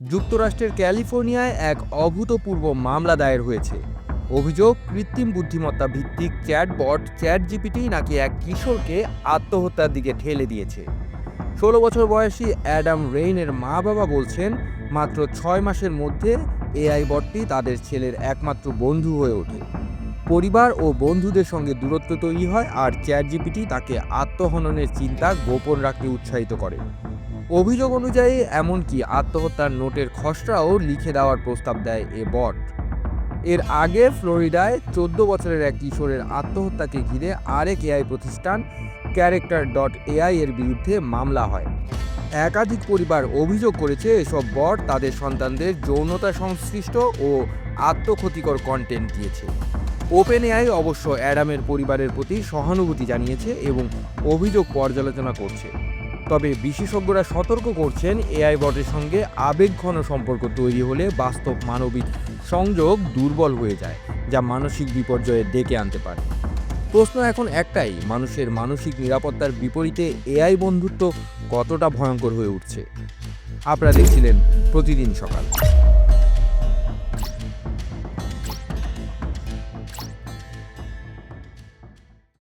যুক্তরাষ্ট্রের ক্যালিফোর্নিয়ায় এক অভূতপূর্ব মামলা দায়ের হয়েছে। অভিযোগ, কৃত্রিম বুদ্ধিমত্তা ভিত্তিক চ্যাটবট চ্যাট জিপিটি নাকি এক কিশোরকে আত্মহত্যার দিকে ঠেলে দিয়েছে। ষোলো বছর বয়সী অ্যাডাম রেইনের মা বাবা বলছেন, মাত্র ছয় মাসের মধ্যে এআই বটটি তাদের ছেলের একমাত্র বন্ধু হয়ে ওঠে। পরিবার ও বন্ধুদের সঙ্গে দূরত্ব তৈরি হয় আর চ্যাট জিপিটি তাকে আত্মহননের চিন্তা গোপন রাখতে উৎসাহিত করে। অভিযোগ অনুযায়ী এমনকি আত্মহত্যার নোটের খসড়াও লিখে দেওয়ার প্রস্তাব দেয় এ বট। এর আগে ফ্লোরিডায় চোদ্দ বছরের এক কিশোরের আত্মহত্যাকে ঘিরে আরেক এআই প্রতিষ্ঠান ক্যারেক্টার ডট এআই এর বিরুদ্ধে মামলা হয়। একাধিক পরিবার অভিযোগ করেছে এসব বট তাদের সন্তানদের যৌনতা সংশ্লিষ্ট ও আত্মক্ষতিকর কন্টেন্ট দিয়েছে। ওপেন এআই অবশ্য অ্যাডামের পরিবারের প্রতি সহানুভূতি জানিয়েছে এবং অভিযোগ পর্যালোচনা করছে। তবে বিশেষজ্ঞরা সতর্ক করছেন, এআই বটের সঙ্গে আবেগঘন সম্পর্ক তৈরি হলে বাস্তব মানবিক সংযোগ দুর্বল হয়ে যায়, যা মানসিক বিপর্যয়ে ডেকে আনতে পারে। প্রশ্ন এখন একটাই, মানুষের মানসিক নিরাপত্তার বিপরীতে এআই বন্ধুত্ব কতটা ভয়ঙ্কর হয়ে উঠছে? আপনারা দেখছিলেন প্রতিদিন সকাল।